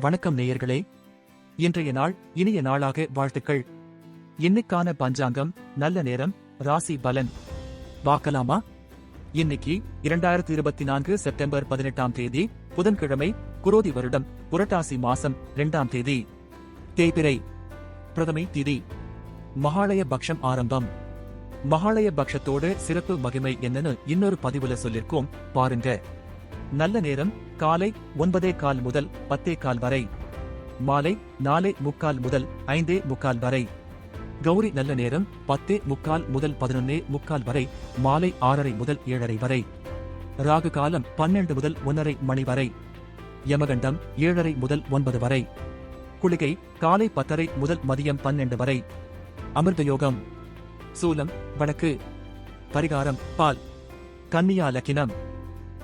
வணக்கம் நேயர்களே. இன்றைய நாள் இனிய நாளாக வாழ்த்துக்கள். இன்னைக்கான பஞ்சாங்கம் நல்ல நேரம் ராசி பலன். பார்க்கலாமா? இன்னைக்கு இரண்டாயிரத்தி இருபத்தி நான்கு செப்டம்பர் பதினெட்டாம் தேதி புதன்கிழமை குரோதி வருடம் புரட்டாசி மாசம் இரண்டாம் தேதி. தேய்பிரை பிரதமை திதி. மகாலய பக்ஷம் ஆரம்பம். மகாலய பக்ஷத்தோடு சிறப்பு மகிமை என்னன்னு இன்னொரு பதிவுல சொல்லிருக்கோம் பாருங்க. நல்ல நேரம் காலை ஒன்பதே கால் முதல் பத்தே கால் வரை. மாலை நாலே முக்கால் முதல் ஐந்தே முக்கால் வரை. கௌரி நல்ல நேரம் பத்தே முக்கால் முதல் பதினொன்னே முக்கால் வரை மாலை ஆறரை முதல் ஏழரை வரை. ராகு காலம் பன்னெண்டு முதல் ஒன்னரை மணி வரை. யமகண்டம் ஏழரை முதல் ஒன்பது வரை. குளிகை காலை பத்தரை முதல் மதியம் பன்னெண்டு வரை. அமிர்த யோகம். சூலம் வடக்கு பரிகாரம் பால். கன்னியா லக்கினம்.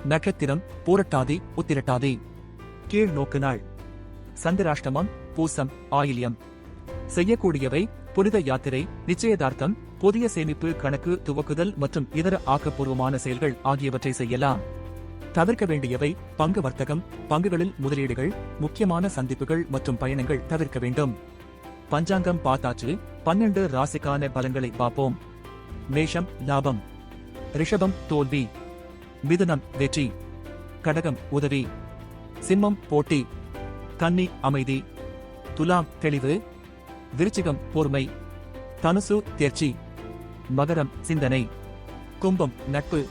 நட்சத்திரம் போரட்டாதே உத்திரட்டாதி. கீழ் நோக்கு நாள் சந்திராஷ்டமம் பூசம் ஆயில்யம். செய்யக்கூடியவை புனித யாத்திரை நிச்சயதார்த்தம் புதிய சேமிப்பு கணக்கு துவக்குதல் மற்றும் இதர ஆக்கப்பூர்வமான செயல்கள் ஆகியவற்றை செய்யலாம். தவிர்க்க வேண்டியவை பங்கு வர்த்தகம் பங்குகளில் முதலீடுகள் முக்கியமான சந்திப்புகள் மற்றும் பயணங்கள் தவிர்க்க வேண்டும். பஞ்சாங்கம் பார்த்தாச்சு பன்னெண்டு ராசிக்கான பலன்களை பார்ப்போம். மேஷம் லாபம். ரிஷபம் தோல்வி. மிதுனம் வெற்றி கடகம் உதவி சிம்மம் போட்டி கன்னி அமைதி துலாம் தெளிவு விருச்சிகம் பொறுமை தனுசு தேர்ச்சி மகரம் சிந்தனை கும்பம் நட்பு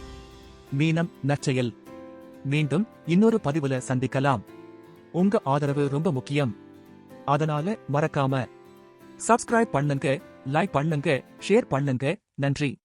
மீனம் நற்செயல். மீண்டும் இன்னொரு பதிவுல சந்திக்கலாம். உங்க ஆதரவு ரொம்ப முக்கியம். அதனால மறக்காம சப்ஸ்கிரைப் பண்ணுங்க லைக் பண்ணுங்க ஷேர் பண்ணுங்க. நன்றி.